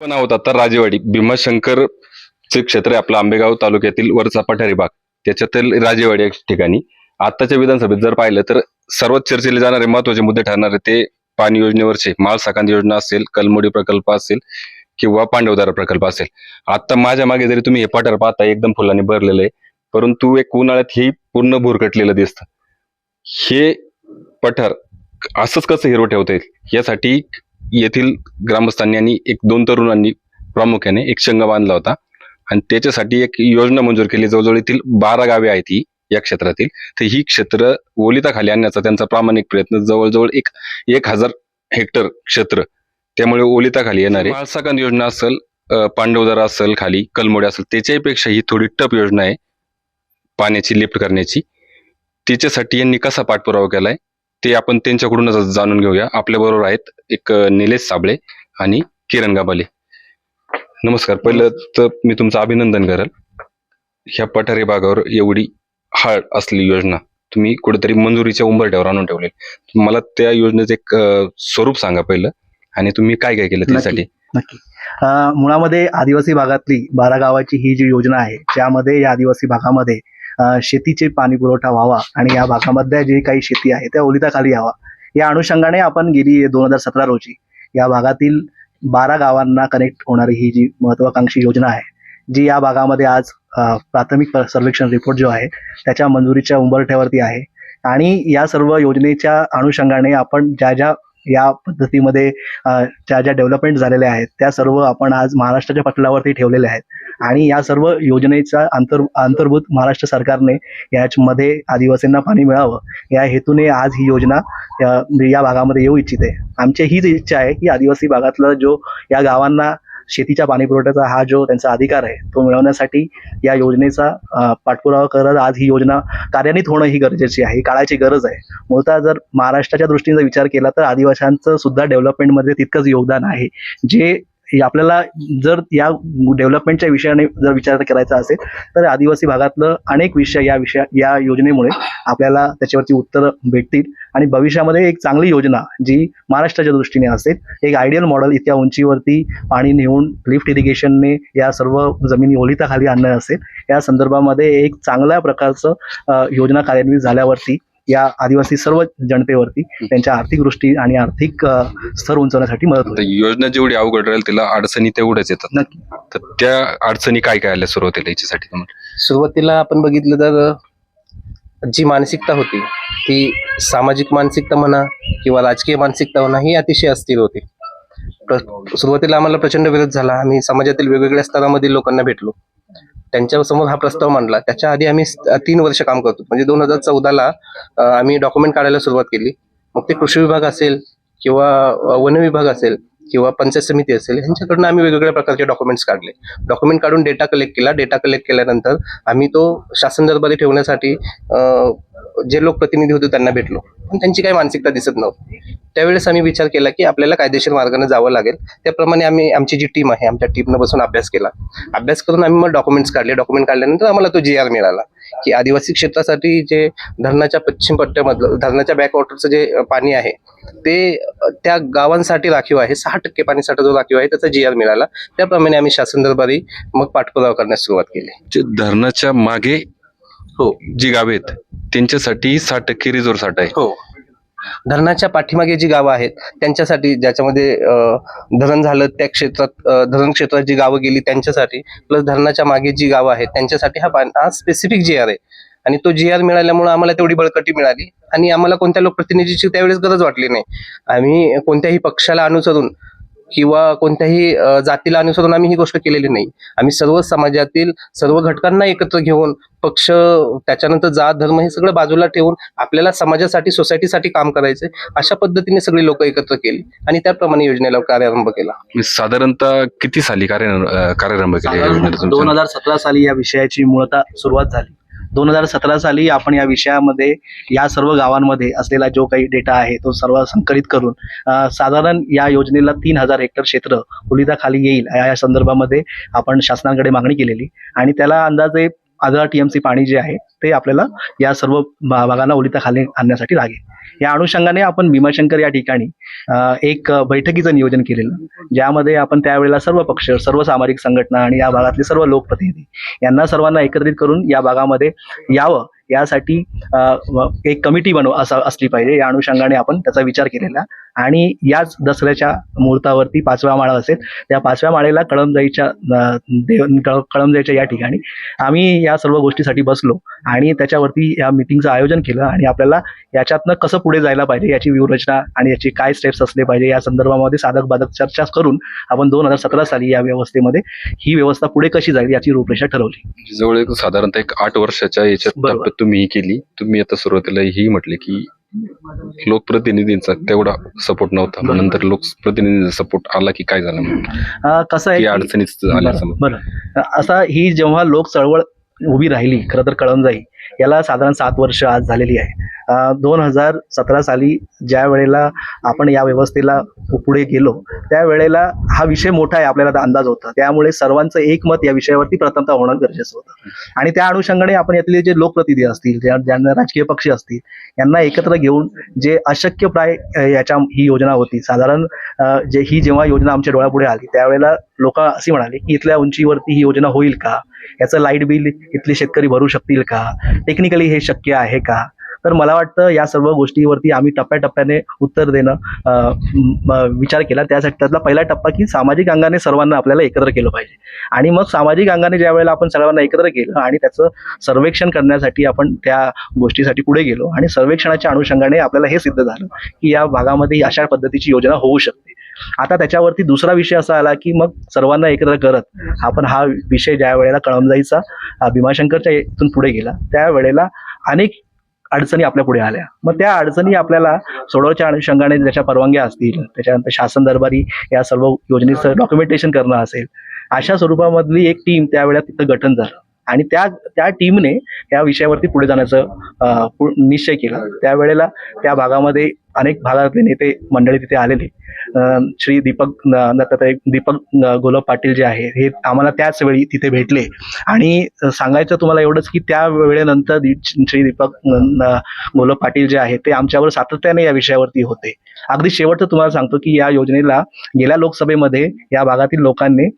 पण आहोत आता राजेवाडी भीमाशंकर चे क्षेत्र आहे आपलं आंबेगाव तालुक्यातील वरचा पठारी भाग. त्याच्यातील राजेवाडी या ठिकाणी. आताच्या विधानसभेत जर पाहिलं तर सर्वात चर्चेले जाणारे महत्त्वाचे मुद्दे ठरणारे ते पाणी योजनेवरचे. माल साकांदी योजना असेल कलमोडी प्रकल्प असेल किंवा पांडवदारा प्रकल्प असेल. आता माझ्या मागे जरी तुम्ही हे पठार पाहता एकदम फुलांनी भरलेलं आहे. परंतु एक उन्हाळ्यात हे पूर्ण भुरकटलेलं दिसतं. हे पठार असंच कसं हिरवं ठेवता येईल? यासाठी येथील ग्रामस्थांनी आणि एक दोन तरुणांनी प्रामुख्याने एक शंग बांधला होता. आणि त्याच्यासाठी एक योजना मंजूर केली. जवळजवळ येथील बारा गावे आहेत ही या क्षेत्रातील. तर ही क्षेत्र ओलिताखाली आणण्याचा त्यांचा प्रामाणिक प्रयत्न. जवळजवळ एक एक हजार हेक्टर क्षेत्र त्यामुळे ओलिताखाली येणारे. माळसाकांद योजना असेल पांडवदरा असेल खाली कलमोडी असेल त्याच्यापेक्षा ही थोडी टप योजना आहे पाण्याची लिफ्ट करण्याची. त्याच्यासाठी यांनी कसा पाठपुरावा केलाय? ते आपण त्यांच्याकडूनच जाणून घेऊया. आपल्या बरोबर आहेत एक निलेश साबळे आणि किरण गाबाले. नमस्कार. पहिलं तर मी तुमचं अभिनंदन करेल. ह्या पठारी भागावर एवढी हार्ड असलेली योजना तुम्ही कुठेतरी मंजुरीच्या उंबरठ्यावर आणून ठेवले मला त्या योजनेचं एक स्वरूप सांगा पहिलं आणि तुम्ही काय काय केलं त्यासाठी? नक्की. मुळामध्ये आदिवासी भागातली बारा गावाची ही जी योजना आहे ज्यामध्ये या आदिवासी भागामध्ये शेतीचे पाणी पुरवठा व्हावा आणि या भागामध्ये जी काही शेती आहे त्या ओलिताखाली यावा. या अनुषंगाने आपण गेली दोन हजार सतरा रोजी. या भागातील बारा गावांना कनेक्ट होणारी ही जी महत्वाकांक्षी योजना आहे जी या भागामध्ये आज प्राथमिक सर्वेक्षण रिपोर्ट जो आहे त्याच्या मंजुरीच्या उंबरठ्यावरती आहे. आणि या सर्व योजनेच्या अनुषंगाने आपण ज्या ज्या या पद्धतीमध्ये ज्या ज्या डेव्हलपमेंट झालेल्या आहेत त्या सर्व आपण आज महाराष्ट्राच्या पटलावरती ठेवलेल्या आहेत. आणि या सर्व योजनेचा अंतर अंतर्भूत महाराष्ट्र सरकारने याच्यामध्ये आदिवासींना पाणी मिळावं या हेतूने आज ही योजना या या भागामध्ये येऊ इच्छिते. आमची हीच इच्छा आहे की आदिवासी भागातला जो या गावांना शेतीच्या पाणी पुरवठ्याचा हा जो त्यांचा अधिकार आहे तो मिळवण्यासाठी या योजनेचा पाठपुरावा करत आज ही योजना कार्यान्वित होणं ही गरजेची आहे काळाची गरज आहे. मूळतः जर महाराष्ट्राच्या दृष्टीने विचार केला तर आदिवाशांचं सुद्धा डेव्हलपमेंटमध्ये तितकंच योगदान आहे. जे आपल्याला जर या डेव्हलपमेंटच्या विषयाने जर विचार करायचा असेल तर आदिवासी भागातलं अनेक विषय या विषया या योजनेमुळे आपल्याला त्याच्यावरती उत्तर भेटतील. आणि भविष्यामध्ये एक चांगली योजना जी महाराष्ट्राच्या दृष्टीने असेल एक आयडियल मॉडेल इतक्या उंचीवरती पाणी नेऊन लिफ्ट इरिगेशनने या सर्व जमिनी ओलिताखाली आणणं असेल या संदर्भामध्ये एक चांगल्या प्रकारचं योजना कार्यान्वित झाल्यावरती या आदिवासी सर्व जनतेवरती त्यांच्या आर्थिक दृष्टी आणि आर्थिक स्तर उंचवण्यासाठी मदत होईल. योजना जेवढी अवघड राहील तिला अडचणी तेवढ्याच येतात. नक्की. तर त्या अडचणी काय काय आल्या सुरुवातीला याच्यासाठी तुम्हाला? सुरुवातीला आपण बघितलं तर जी मानसिकता होती ती सामाजिक मानसिकता म्हणा किंवा राजकीय मानसिकता म्हणा ही अतिशय अस्थिर होती. प्र- सुरुवातीला आम्हाला प्रचंड विरोध झाला. आम्ही समाजातील वेगवेगळ्या स्तरामधील लोकांना भेटलो. त्यांच्यासमोर हा प्रस्ताव मांडला. त्याच्या आधी आम्ही तीन वर्ष काम करतो. म्हणजे दोन हजार चौदाला आम्ही डॉक्युमेंट काढायला सुरुवात केली. मग ते कृषी विभाग असेल किंवा वन विभाग असेल किंवा पंचायत समिती असेल यांच्याकडनं आम्ही वेगवेगळ्या प्रकारचे डॉक्युमेंट्स काढले. डॉक्युमेंट काढून डेटा कलेक्ट केला. डेटा कलेक्ट केल्यानंतर आम्ही तो शासन दरबारी ठेवण्यासाठी जे लोकप्रतिनिधी होते त्यांना भेटलो. पण त्यांची काही मानसिकता दिसत नव्हती. त्यावेळेस आम्ही विचार केला की आपल्याला कायदेशीर मार्गाने जावं लागेल. त्याप्रमाणे आम्ही आमची जी टीम आहे आमच्या टीमनं बसून अभ्यास केला. अभ्यास करून आम्ही मग डॉक्युमेंट्स काढले. डॉक्युमेंट काढल्यानंतर आम्हाला तो जी आर मिळाला. की आदिवासी क्षेत्रासाठी जे धरणाच्या पश्चिम पट्ट्यामधलं धरणाच्या बॅकवॉटरचं जे पाणी आहे ते त्या गावांसाठी राखीव आहे. सहा टक्के पाणीसाठा जो राखीव आहे त्याचा जी आर मिळाला. त्याप्रमाणे आम्ही शासन दरबारी मग पाठपुरावा करण्यास सुरुवात केली. धरणाच्या मागे हो. जी गावे आहेत त्यांच्यासाठी साठ टक्के रिझोर्व साठा आहे. हो. धरणाच्या पाठीमागे जी गावं आहेत त्यांच्यासाठी ज्याच्यामध्ये अ, धरण झालं त्या क्षेत्रात अ, धरण क्षेत्रात जी गावं गेली त्यांच्यासाठी प्लस धरणाच्या मागे जी गावं आहेत त्यांच्यासाठी हा पान- हा स्पेसिफिक जी आर आहे. आणि तो जी आर मिळाल्यामुळे आम्हाला तेवढी बळकटी मिळाली आणि आम्हाला कोणत्या लोकप्रतिनिधीची त्यावेळेस गरज वाटली नाही. आम्ही कोणत्याही पक्षाला अनुसरून किंवा कोणत्याही जातीला अनुसरून आम्ही ही गोष्ट केलेली नाही. आम्ही सर्व समाजातील सर्व घटकांना एकत्र घेऊन पक्ष त्याच्यानंतर जात धर्म हे सगळं बाजूला ठेवून आपल्याला समाजासाठी सोसायटीसाठी काम करायचे अशा पद्धतीने सगळी लोक एकत्र केली आणि त्याप्रमाणे योजनेला कार्यारंभ केला. मी साधारणतः किती साली कार्यारंभ केला दोन? हजार सतरा साली या विषयाची मूळतः सुरुवात झाली. दोन हजार सतरा साली आपण या विषयामध्ये या सर्व गावांमध्ये असलेला जो काही डेटा आहे तो सर्व संकलित करून साधारण या योजनेला तीन हजार हेक्टर क्षेत्र खाली येईल. या या संदर्भामध्ये आपण शासनाकडे मागणी केलेली. आणि त्याला अंदाजे आदरा टीएमसी पाणी जे आहे ते आपल्याला या सर्व भा- भागांना ओलिताखाली आणण्यासाठी लागेल. या अनुषंगाने आपण भीमाशंकर या ठिकाणी एक बैठकीचं नियोजन केलेलं ज्यामध्ये आपण त्यावेळेला सर्व पक्ष सर्व सामाजिक संघटना आणि या भागातले सर्व लोकप्रतिनिधी यांना सर्वांना एकत्रित करून या भागामध्ये यावं. यासाठी एक कमिटी बनव असं असली पाहिजे. या अनुषंगाने आपण त्याचा विचार केलेला. आणि याच दसऱ्याच्या मुहूर्तावरती पाचव्या माळा असेल त्या पाचव्या माळेला कळमजाईच्या देव कळ- कळमजाईच्या या ठिकाणी आम्ही या सर्व गोष्टीसाठी बसलो आणि त्याच्यावरती या मिटिंगचं आयोजन केलं आणि आपल्याला याच्यातनं कसं पुढे जायला पाहिजे याची व्यूहरचना आणि याची काय स्टेप्स असले पाहिजे या संदर्भामध्ये साधक बाधक चर्चा करून आपण दोन हजार सतरा साली या व्यवस्थेमध्ये ही व्यवस्था पुढे कशी जाईल याची रूपरेषा ठरवली. जवळ एक साधारणतः एक आठ वर्षाच्या याच्यात तुम्ही ही केली. तुम्ही आता सुरुवातीला ही म्हटले की लोकप्रतिनिधींचा तेवढा सपोर्ट नव्हता. मग. नंतर लोकप्रतिनिधींचा सपोर्ट आला की काय झालं कसं आहे अडचणीच आल्या बरं, असा ही जेव्हा लोक चळवळ उभी राहिली खरं तर कळमजाई याला साधारण सात वर्ष आज झालेली आहे. दोन हजार सतरा साली ज्या वेळेला आपण या व्यवस्थेला पुढे गेलो त्यावेळेला हा विषय मोठा आहे आपल्याला अंदाज होता. त्यामुळे सर्वांचं एकमत या विषयावरती प्रथमतः होणं गरजेचं होतं. आणि त्या अनुषंगाने आपण यातले जे लोकप्रतिनिधी असतील ज्या ज्यांना राजकीय पक्ष असतील यांना एकत्र घेऊन जे अशक्यप्राय प्राय याच्या ही योजना होती. साधारण जे ही जेव्हा योजना आमच्या डोळ्यापुढे आली त्यावेळेला लोक असे म्हणाले की इथल्या उंचीवरती ही योजना होईल का? याचं लाइट बिल इथले शेतकरी भरू शकतील का? टेक्निकली हे शक्य आहे का? तर मला वाटतं या सर्व गोष्टीवरती आम्ही टप्प्याटप्प्याने उत्तर देणं विचार केला. त्यासाठी त्यातला पहिला टप्पा की सामाजिक अंगाने सर्वांना आपल्याला एकत्र केलं पाहिजे. आणि मग सामाजिक अंगाने ज्या वेळेला आपण सर्वांना एकत्र केलं आणि त्याचं सर्वेक्षण करण्यासाठी आपण त्या गोष्टीसाठी पुढे गेलो आणि सर्वेक्षणाच्या अनुषंगाने आपल्याला हे सिद्ध झालं की या भागामध्ये अशा पद्धतीची योजना होऊ शकते. आता त्याच्यावरती दुसरा विषय असा आला की मग सर्वांना एकत्र करत आपण हा विषय ज्या वेळेला कळमजाईचा भीमाशंकरच्या इथून पुढे गेला त्यावेळेला अनेक अडचणी आपल्या पुढे आल्या. मग त्या अडचणी आपल्याला सोडवच्या अनुषंगाने ज्याच्या परवानग्या असतील त्याच्यानंतर शासन दरबारी या सर्व योजनेचं डॉक्युमेंटेशन करणं असेल अशा स्वरूपामधली एक टीम त्यावेळेला तिथं गठन झालं. आणि त्या त्या टीमने या विषयावरती पुढे जाण्याचं निश्चय केला. त्यावेळेला त्या भागामध्ये अनेक भागातले नेते मंडळी तिथे आलेले. श्री दीपक न- दत्तात्रय दीपक गोलव गोलब पाटील जे आहे हे आम्हाला त्याच वेळी तिथे भेटले. आणि सांगायचं तुम्हाला एवढंच की त्या वेळेनंतर श्री दीपक न- गोलब पाटील जे आहे ते आमच्यावर सातत्याने या विषयावरती होते. अगदी शेवटचं तुम्हाला सांगतो की या योजनेला गेल्या लोकसभेमध्ये या भागातील लोकांनी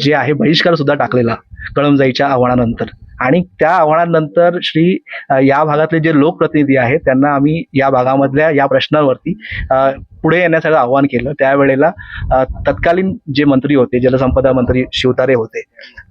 जे आहे बहिष्कार सुद्धा टाकलेला कळमजाईच्या आव्हानानंतर. आणि त्या आव्हानानंतर श्री या भागातले जे लोकप्रतिनिधी आहेत त्यांना आम्ही या भागामधल्या या प्रश्नांवरती पुढे येण्यासाठी आव्हान केलं. त्यावेळेला तत्कालीन जे मंत्री होते जलसंपदा मंत्री शिवतारे होते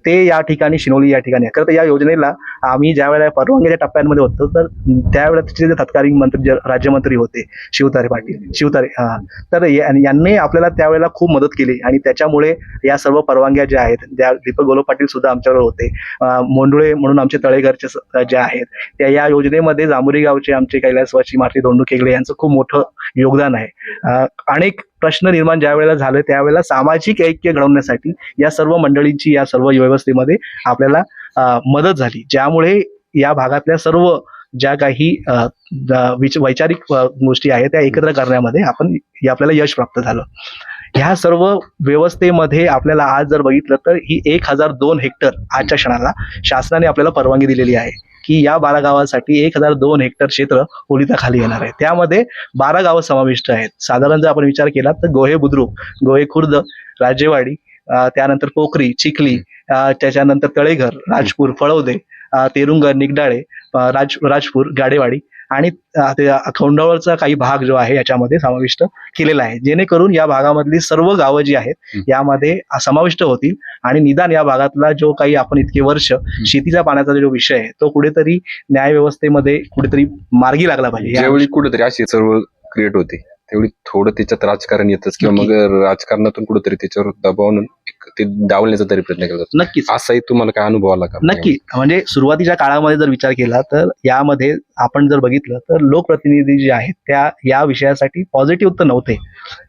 ते या ठिकाणी शिनोली या ठिकाणी. खरं तर या योजनेला आम्ही ज्या वेळेला परवानगीच्या टप्प्यांमध्ये होतो तर त्यावेळेला जे तत्कालीन मंत्री राज्यमंत्री होते शिवतारे पाटील शिवतारे हा तर या- यांनी आपल्याला त्यावेळेला खूप मदत केली. आणि त्याच्यामुळे या सर्व परवानग्या ज्या आहेत ज्या दीपक गोलो पाटील सुद्धा आमच्यावर होते. मोंडुळे म्हणून आमचे तळेघरचे स- ज्या आहेत त्या या योजनेमध्ये जांभुरी गावचे आमचे कैलासवासी मारुती धोंडू केगले यांचं खूप मोठं योगदान आहे. अनेक प्रश्न निर्माण ज्या वेळेला झाले त्यावेळेला सामाजिक ऐक्य घडवण्यासाठी या सर्व मंडळींची या सर्व व्यवस्थेमध्ये आपल्याला मदत झाली. ज्यामुळे या भागातल्या सर्व ज्या काही अं, वैचारिक गोष्टी आहेत त्या एकत्र करण्यामध्ये आपण आपल्याला यश प्राप्त झालं. ह्या सर्व व्यवस्थेमध्ये आपल्याला आज जर बघितलं तर ही एक हजार दोन हेक्टर आजच्या क्षणाला शासनाने आपल्याला परवानगी दिलेली आहे. की या बारा गावासाठी एक हजार दोन हेक्टर क्षेत्र ओलिताखाली येणार आहे. त्यामध्ये बारा गावं समाविष्ट आहेत. साधारण जर आपण विचार केला तर गोहे बुद्रुक गोहे खुर्द राजेवाडी त्यानंतर पोखरी चिखली त्याच्यानंतर तळेघर राजपूर फळवदे तेरुंगर निगडाळे राज राजपूर गाडेवाडी आणि खौंडावळचा काही भाग जो आहे याच्यामध्ये समाविष्ट केलेला आहे. जेणेकरून या भागामधली सर्व गावं जी आहेत. यामध्ये समाविष्ट होतील आणि निदान या भागातला जो काही आपण इतके वर्ष शेतीच्या पाण्याचा जो विषय आहे तो कुठेतरी न्याय व्यवस्थेमध्ये कुठेतरी मार्गी लागला पाहिजे. कुठेतरी अशी सर्व क्रिएट होते. त्यावेळी थोडं त्याच्यात राजकारण येतच किंवा मग राजकारणातून कुठेतरी त्याच्यावर दबाव आणून एक ते डावलण्याचा तरी प्रयत्न केला जातो. नक्कीच. असाही तुम्हाला काय अनुभव आला का? नक्की. म्हणजे सुरुवातीच्या काळामध्ये जर विचार केला तर यामध्ये आपण जर बघितलं तर लोकप्रतिनिधी जे आहेत त्या या विषयासाठी पॉझिटिव्ह तर नव्हते.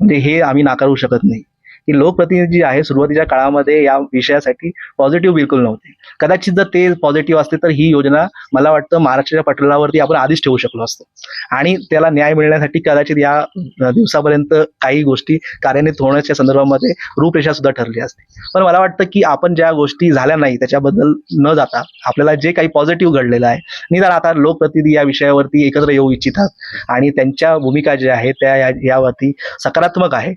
म्हणजे हे आम्ही नाकारू शकत नाही. की लोकप्रतिनिधी जे आहे सुरुवातीच्या काळामध्ये या विषयासाठी पॉझिटिव्ह बिलकुल नव्हते. कदाचित जर ते पॉझिटिव्ह असते तर ही योजना मला वाटतं महाराष्ट्राच्या पटलावरती आपण आधीच ठेवू शकलो असतो. आणि त्याला न्याय मिळण्यासाठी कदाचित या दिवसापर्यंत काही गोष्टी कार्यान्वित होण्याच्या संदर्भामध्ये रूपरेषा सुद्धा ठरली असते. पण मला वाटतं की आपण ज्या गोष्टी झाल्या नाही त्याच्याबद्दल न जाता आपल्याला जे काही पॉझिटिव्ह घडलेलं आहे निदान आता लोकप्रतिनिधी या विषयावरती एकत्र येऊ इच्छितात आणि त्यांच्या भूमिका ज्या आहेत त्या या- यावरती सकारात्मक आहे.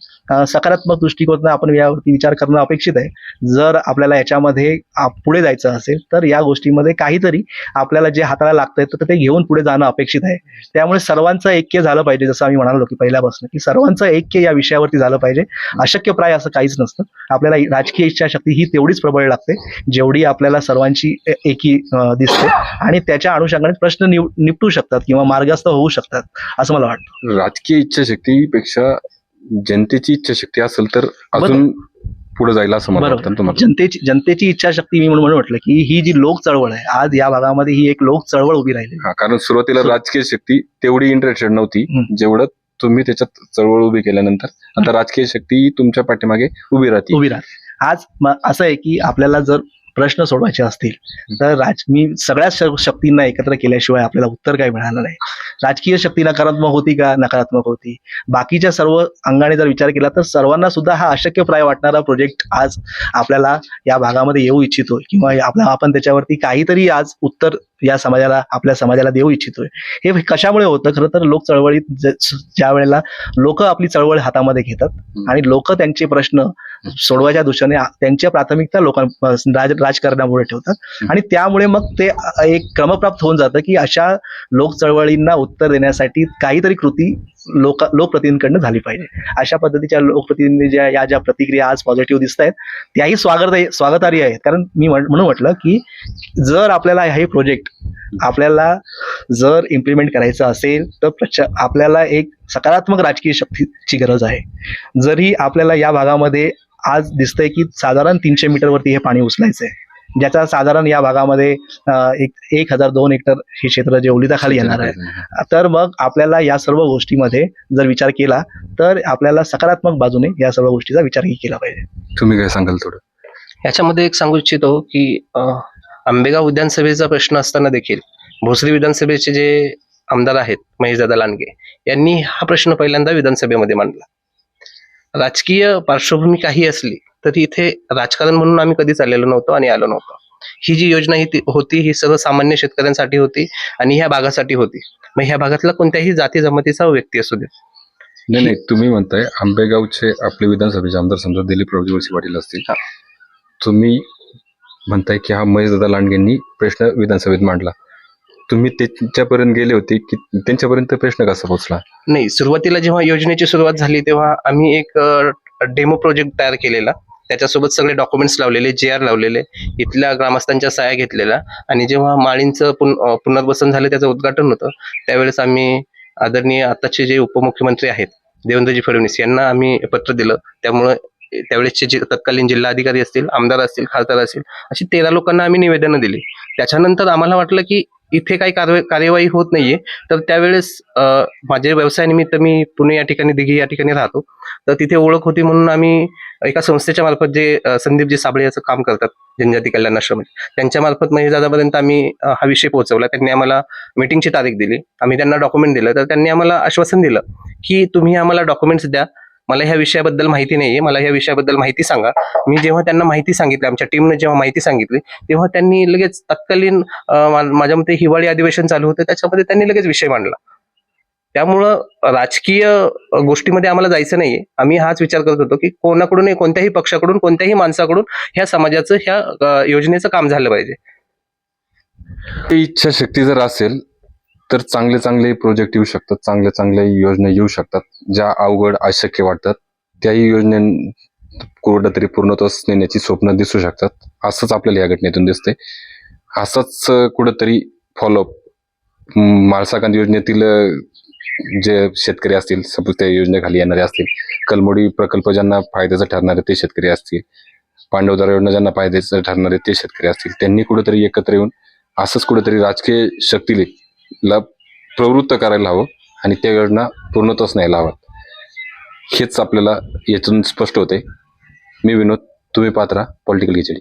सकारात्मक दृष्टिकोन करणं आपण यावरती विचार करणं अपेक्षित आहे जर आपल्याला याच्यामध्ये पुढे जायचं असेल तर या गोष्टीमध्ये काहीतरी आपल्याला जे हाताला लागतंय तर ते घेऊन पुढे जाणं अपेक्षित आहे. त्यामुळे सर्वांचं ऐक्य झालं पाहिजे जसं आम्ही म्हणालो की पहिल्यापासून की सर्वांचं ऐक्य या विषयावरती झालं पाहिजे. अशक्यप्राय असं काहीच नसतं. आपल्याला राजकीय इच्छाशक्ती ही तेवढीच प्रबळ लागते जेवढी आपल्याला सर्वांची एकी दिसते. आणि त्याच्या अनुषंगाने प्रश्न निव निपटू शकतात किंवा मार्गस्थ होऊ शकतात असं मला वाटतं. राजकीय इच्छाशक्तीपेक्षा जनतेची इच्छाशक्ती असेल तर अजून पुढे जायला असं मला बरोबर. वाटतं ना तुम्हाला? जनतेची जनतेची इच्छाशक्ती मी म्हणून म्हटलं की ही जी लोक चळवळ आहे आज या भागामध्ये ही एक लोक चळवळ उभी राहिली. हा कारण सुरुवातीला राजकीय शक्ती तेवढी इंटरेस्टेड नव्हती. जेवढं तुम्ही त्याच्यात चळवळ उभी केल्यानंतर आता राजकीय शक्ती तुमच्या पाठीमागे उभी राहते. उभी राहते. आज असं आहे की आपल्याला जर प्रश्न सोडवायचे असतील तर राज मी सगळ्याच शक्तींना एकत्र केल्याशिवाय आपल्याला उत्तर काही मिळालं नाही. राजकीय शक्ती नकारात्मक होती का? नकारात्मक होती. बाकीच्या सर्व अंगाने जर विचार केला तर सर्वांना सुद्धा हा अशक्यप्राय वाटणारा प्रोजेक्ट आज आपल्याला या भागामध्ये येऊ इच्छितोय. किंवा आपल्या आपण त्याच्यावरती काहीतरी आज उत्तर या समाजाला आपल्या समाजाला देऊ इच्छितोय. हे कशामुळे होतं? खरं तर लोक चळवळीत ज्या वेळेला लोक आपली चळवळ हातामध्ये घेतात आणि लोक त्यांचे प्रश्न सोडवायच्या दृष्टीने त्यांच्या प्राथमिकता लोकां राज राजकारणामुळे ठेवतात. आणि त्यामुळे मग ते एक क्रमप्राप्त होऊन जातं की अशा लोक चळवळींना उत्तर देण्यासाठी काहीतरी कृती लोक लोकप्रतिनिधींकडनं झाली पाहिजे. अशा पद्धतीच्या लोकप्रतिनिधी ज्या या ज्या प्रतिक्रिया आज पॉझिटिव्ह दिसत आहेत त्याही स्वागत स्वागतार्ह आहेत. कारण मी म्हण- म्हणून म्हटलं की जर आपल्याला हे प्रोजेक्ट आपल्याला जर इम्प्लिमेंट करायचं असेल तर प्रच आपल्याला एक सकारात्मक राजकीय शक्तीची गरज आहे. जरी आपल्याला या भागामध्ये आज दिसतंय की साधारण तीनशे मीटरवरती हे पाणी उचलायचं आहे ज्याचा साधारण या भागामध्ये एक एक हजार दोन हेक्टर हे क्षेत्र जे ओलिताखाली येणार आहे. तर मग आपल्याला या सर्व गोष्टीमध्ये जर विचार केला तर आपल्याला सकारात्मक बाजूने या सर्व गोष्टीचा विचारही केला पाहिजे. तुम्ही काय सांगाल थोडं? याच्यामध्ये एक सांगू इच्छितो की आंबेगाव विधानसभेचा प्रश्न असताना देखील भोसरी विधानसभेचे जे आमदार आहेत महेशदादा लांडगे यांनी हा प्रश्न पहिल्यांदा विधानसभेमध्ये मांडला. राजकीय पार्श्वभूमी काही असली तरी इथे राजकारण म्हणून आम्ही कधीच आलेलो नव्हतो आणि आलो नव्हतो. ही जी योजना ही होती ही सर्वसामान्य शेतकऱ्यांसाठी होती आणि ह्या भागासाठी होती. मग ह्या भागातला कोणत्याही जाती जमातीचा व्यक्ती असू दे. नाही नाही तुम्ही म्हणताय आंबेगावचे आपले विधानसभेचे आमदार समजा दिलीप वळसे पाटील असतील. तुम्ही म्हणताय की हा महेशदादा लांडगेंनी प्रश्न विधानसभेत मांडला. तुम्ही त्यांच्यापर्यंत गेले होते की त्यांच्यापर्यंत प्रश्न कसा पोहोचला? नाही सुरुवातीला जेव्हा योजनेची सुरुवात झाली तेव्हा आम्ही एक डेमो प्रोजेक्ट तयार केलेला. त्याच्यासोबत सगळे डॉक्युमेंट्स लावलेले जे आर लावलेले इथल्या ग्रामस्थांच्या सहाय्या घेतलेल्या. आणि जेव्हा माळींचं पुन पुनर्वसन झालं त्याचं उद्घाटन होतं त्यावेळेस आम्ही आदरणीय आताचे जे उपमुख्यमंत्री आहेत देवेंद्रजी फडणवीस यांना आम्ही पत्र दिलं. त्यामुळं त्यावेळेसचे जे तत्कालीन जिल्हाधिकारी असतील आमदार असतील खासदार असतील अशी तेरा लोकांना आम्ही निवेदनं दिली. त्याच्यानंतर आम्हाला वाटलं की इथे काही कारवाई कार्यवाही होत नाहीये. तर त्यावेळेस माझे व्यवसायानिमित्त मी पुणे या ठिकाणी दिघी या ठिकाणी राहतो. तर तिथे ओळख होती म्हणून आम्ही एका संस्थेच्या मार्फत जे संदीप संदीपजी साबळे याचं काम करतात जनजाती कल्याण आश्रम. त्यांच्या मार्फत महेशदादापर्यंत आम्ही हा विषय पोहोचवला. त्यांनी आम्हाला मीटिंगची तारीख दिली. आम्ही त्यांना डॉक्युमेंट दिलं. तर त्यांनी आम्हाला आश्वासन दिलं की तुम्ही आम्हाला डॉक्युमेंट्स द्या. मला ह्या विषयाबद्दल माहिती नाहीये. मला ह्या विषयाबद्दल माहिती सांगा. मी जेव्हा त्यांना माहिती सांगितली आमच्या टीमने जेव्हा माहिती सांगितली तेव्हा त्यांनी लगेच तत्कालीन माझ्या मते हिवाळी अधिवेशन चालू होतं. त्याच्यामध्ये त्यांनी लगेच विषय मांडला. त्यामुळं राजकीय गोष्टीमध्ये आम्हाला जायचं नाहीये. आम्ही हाच विचार करत होतो की कोणाकडून कोणत्याही पक्षाकडून कोणत्याही माणसाकडून ह्या समाजाचं ह्या योजनेचं काम झालं पाहिजे. इच्छाशक्ती जर असेल तर चांगले चांगले प्रोजेक्ट येऊ शकतात चांगल्या चांगल्या योजना येऊ शकतात ज्या अवघड अशक्य वाटतात त्याही योजने कुठंतरी पूर्णत्वास नेण्याची स्वप्न दिसू शकतात. असंच आपल्याला या घटनेतून दिसते असंच कुठंतरी फॉलोअप माळसाकांत योजनेतील जे शेतकरी असतील सपोज त्या योजनेखाली येणारे असतील कलमोडी प्रकल्प ज्यांना फायद्याचं ठरणारे ते शेतकरी असतील पांडवदार योजना ज्यांना फायद्याचं ठरणारे ते शेतकरी असतील त्यांनी कुठेतरी एकत्र येऊन असंच कुठेतरी राजकीय शक्तीले ला प्रवृत्त करायला हवं आणि त्या योजना पूर्णतच न्यायला हव्यात. हेच आपल्याला यातून स्पष्ट होते. मी विनोद तुम्ही पात्रा पॉलिटिकल खिचडी